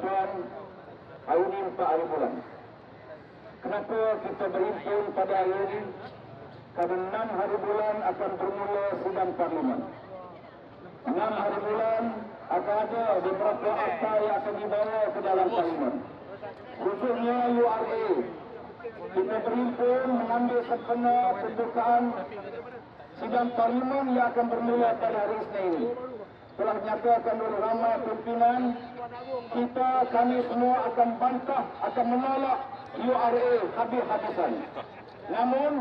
tuan hari ini empat hari bulan. Kenapa kita berhimpun pada hari ini? Karena enam hari bulan akan bermula sidang parlimen. Enam hari bulan akan ada beberapa akta yang akan dibawa ke dalam parlimen. Khususnya URA. Kita berhimpun mengambil sepenuh pembukaan sidang parlimen yang akan bermula pada hari Isnin ini. Telah nyatakan oleh ramai pimpinan, kita kami semua akan bantah, akan menolak URA habis-habisan. Namun,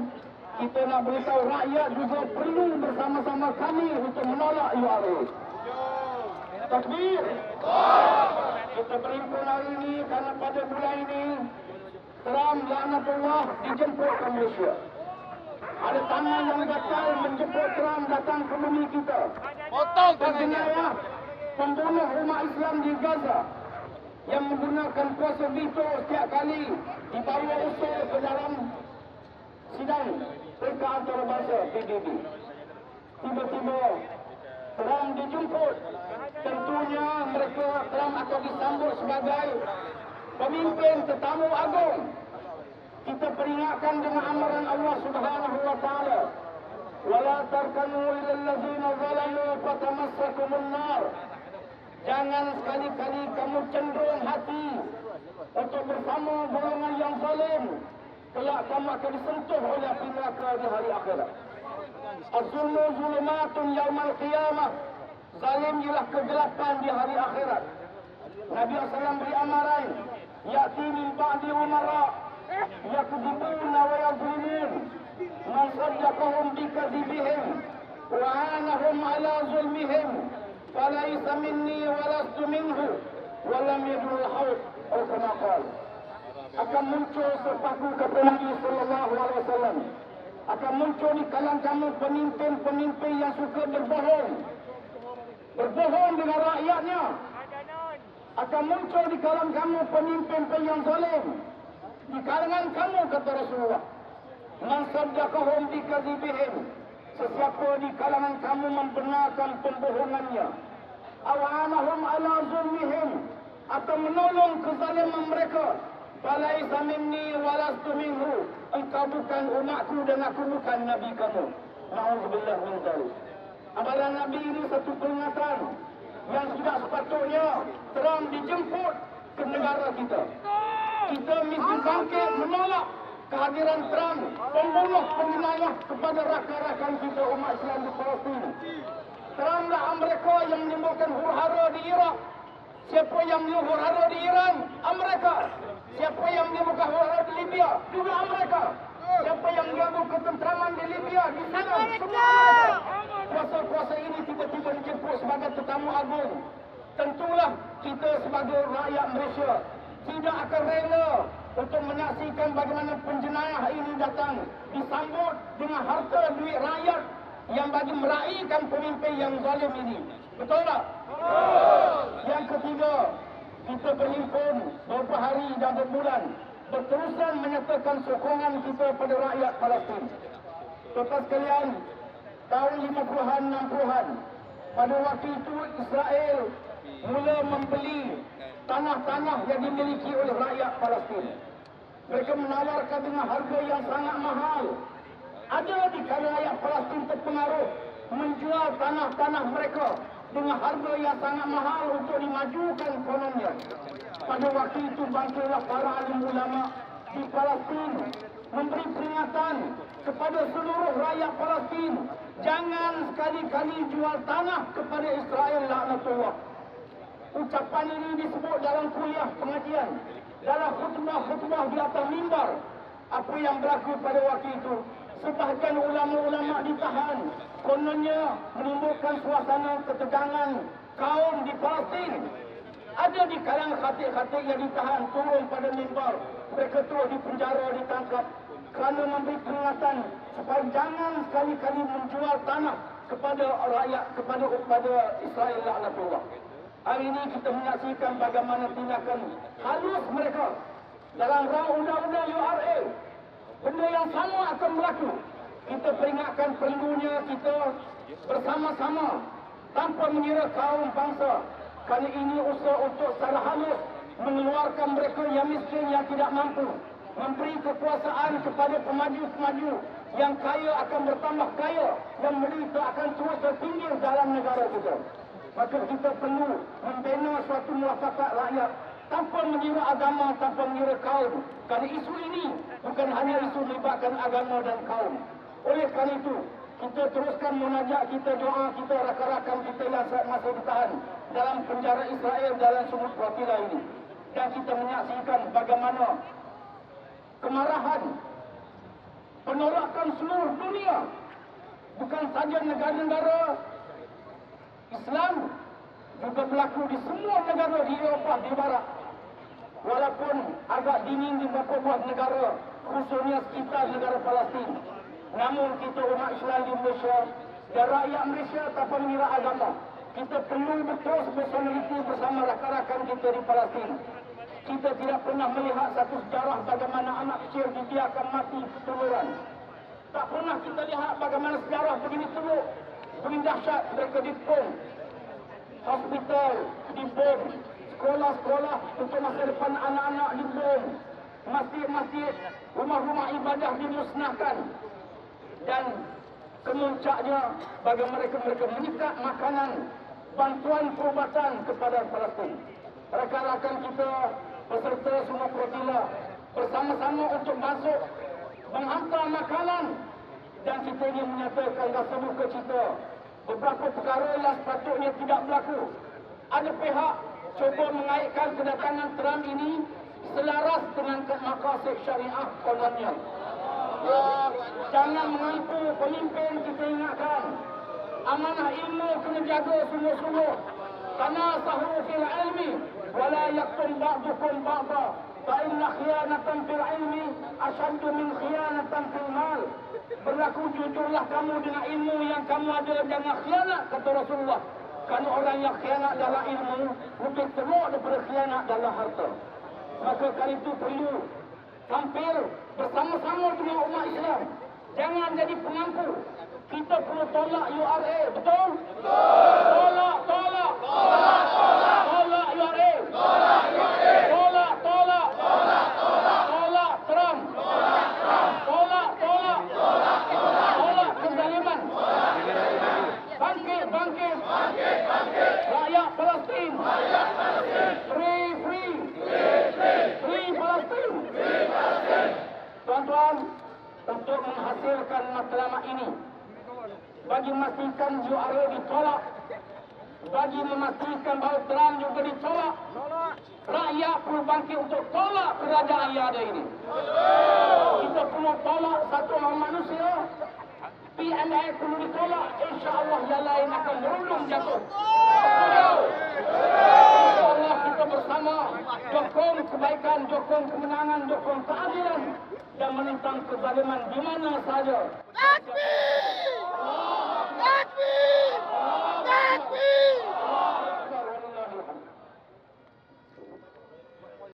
kita nak beritahu rakyat juga perlu bersama-sama kami untuk menolak URA. Takbir. Kita berimpun hari ini kerana pada bulan ini Trump laknatullah dijemput ke Malaysia. Ada tangan yang gatal menjemput Trump datang ke bumi kita. Potong Berjenayah pembunuh umat Islam di Gaza yang menggunakan kuasa veto setiap kali dibawa usul ke dalam sidang mereka antarabangsa PBB. Tiba-tiba Trump dijemput. Tentunya mereka Trump akan disambut sebagai pemimpin tetamu agung. Kita peringatkan dengan amaran Allah Subhanahu wa taala. Wala tarkanu ila allazina zalamu fatamassakumun nar. Jangan sekali-kali kamu cenderung hati untuk bersama golongan yang zalim. Kelak kamu akan disentuh oleh api neraka di hari akhirat. Az-zulmu zulumatun yaumal qiyamah. Zalim ialah kegelapan di hari akhirat. Nabi SAW beri amaran. Ya'ti min ba'di umara. Yakudibuna wa yazlimun. Man saddaqahum bikadibihim. Wa'anahum ala zulmihim. Falaysa minni walastu minhu. Walam yadul hawd. Atau kama qala akan muncul sepaku kata Nabi sallallahu alaihi wasallam akan muncul di kalangan kamu pemimpin-pemimpin yang suka berbohong berbohong dengan rakyatnya akan muncul di kalangan kamu pemimpin yang zalim di kalangan kamu kata Rasulullah man saddaqahum bi kadzibihim sesiapa di kalangan kamu membenarkan pembohongannya awanahum ala zulmihim atau menolong kezaliman mereka Falaisa minni walastu minhu. Engkau bukan umatku dan aku bukan nabi kamu. Nauzubillah min dzalik. Amalan nabi ini satu peringatan yang sudah sepatutnya terang dijemput ke negara kita. Kita mesti bangkit menolak kehadiran Trump pembunuh penjenayah kepada rakan-rakan kita umat Islam di Palestin. Trump lah Amerika yang menimbulkan huru-hara di Iraq. Siapa yang menimbulkan huru-hara di Iran? Amerika. Siapa yang menimbulkan huru-hara di Libya? Juga Amerika. Siapa yang mengganggu ketentraman di Libya? Di sana. Semua Amerika. Kuasa-kuasa ini tiba-tiba dijemput sebagai tetamu agung. Tentulah kita sebagai rakyat Malaysia tidak akan rela untuk menyaksikan bagaimana penjenayah ini datang disambut dengan harta duit rakyat yang bagi meraihkan pemimpin yang zalim ini. Betul tak? Yang ketiga, kita berhimpun beberapa hari dan berbulan berterusan menyatakan sokongan kita pada rakyat Palestin. Tuan sekalian, tahun 50-an, 60-an, pada waktu itu Israel mula membeli tanah-tanah yang dimiliki oleh rakyat Palestin. Mereka menawarkan dengan harga yang sangat mahal. Ada di kalangan rakyat Palestin terpengaruh menjual tanah-tanah mereka dengan harga yang sangat mahal untuk dimajukan kononnya. Pada waktu itu bangkitlah para alim ulama di Palestin memberi peringatan kepada seluruh rakyat Palestin jangan sekali-kali jual tanah kepada Israel laknatullah. Ucapan ini disebut dalam kuliah pengajian, dalam khutbah-khutbah di atas mimbar. Apa yang berlaku pada waktu itu? Sebahagian ulama-ulama ditahan. Kononnya menimbulkan suasana ketegangan kaum di Palestin. Ada di kalangan khatib-khatib yang ditahan turun pada mimbar. Mereka terus di penjara, ditangkap kerana memberi peringatan supaya jangan sekali-kali menjual tanah kepada rakyat, kepada kepada Israel laknatullah. Hari ini kita menyaksikan bagaimana tindakan halus mereka dalam rang undang-undang URA. Benda yang sama akan berlaku. Kita peringatkan perlunya kita bersama-sama tanpa mengira kaum bangsa. Kali ini usaha untuk secara halus mengeluarkan mereka yang miskin yang tidak mampu memberi kekuasaan kepada pemaju-pemaju yang kaya akan bertambah kaya yang menderita akan terus terpinggir dalam negara kita maka kita perlu membina suatu muafakat rakyat tanpa mengira agama, tanpa mengira kaum. Kerana isu ini bukan hanya isu melibatkan agama dan kaum. Oleh kerana itu, kita teruskan munajat kita, doa kita, rakan-rakan kita yang masih ditahan dalam penjara Israel dalam sumut Wafila ini. Dan kita menyaksikan bagaimana kemarahan, penolakan seluruh dunia, bukan saja negara-negara Islam, juga berlaku di semua negara di Eropah di Barat. Walaupun agak dingin di beberapa negara, khususnya sekitar negara Palestin. Namun kita umat Islam di Malaysia dan rakyat Malaysia tanpa mengira agama. Kita perlu betul bersolidaritas bersama rakan-rakan kita di Palestin. Kita tidak pernah melihat satu sejarah bagaimana anak kecil dibiarkan mati ketuluran. Tak pernah kita lihat bagaimana sejarah begini teruk, begini dahsyat mereka dipung, hospital dibom, sekolah-sekolah untuk masa depan anak-anak dibom, masjid-masjid, rumah-rumah ibadah dimusnahkan. Dan kemuncaknya bagi mereka mereka menyikat makanan bantuan perubatan kepada Palestin. Rakan-rakan kita peserta semua protila bersama-sama untuk masuk menghantar makanan dan kita ingin menyatakan rasa duka cita beberapa perkara yang sepatutnya tidak berlaku. Ada pihak cuba mengaitkan kedatangan Trump ini selaras dengan makasid syariah kolonial. Jangan mengaku pemimpin kita ingatkan. Amanah ilmu kena jaga sungguh-sungguh. Karena sahu fil ilmi. Wala yaktum ba'dukum ba'da. Fa'inna khianatan fil ilmi. Asyadu min khianatan fil mal. Berlaku jujurlah kamu dengan ilmu yang kamu ada. Jangan khianat kata Rasulullah. Kerana orang yang khianat dalam ilmu. Lebih teruk daripada khianat dalam harta. Maka kali itu perlu tampil bersama-sama dengan umat Islam. Jangan jadi pengampu. Kita perlu tolak URA, betul? Tolak, tolak. Tolak, tolak. Tolak URA. Tolak URA. Tolak, tolak. Tolak, tolak. Tolak Trump. Tolak Trump. Tolak, tolak. Tolak, tolak. Tolak kezaliman. Bangkit, bangkit. Bangkit, bangkit. Rakyat Palestin. Rakyat Palestin. Free, free. Free, free. Free Palestin. Free Palestin. Tuan-tuan, untuk menghasilkan matlamat ini, bagi memastikan URA ditolak, bagi memastikan bahawa Trump juga ditolak, rakyat perlu bangkit untuk tolak kerajaan yang ada ini. Kita perlu tolak satu orang manusia, PNA perlu ditolak, insyaAllah yang lain akan merundung jatuh. InsyaAllah kita bersama jokong kebaikan, jokong kemenangan, jokong keadilan dan menentang kezaliman di mana saja. Takbir!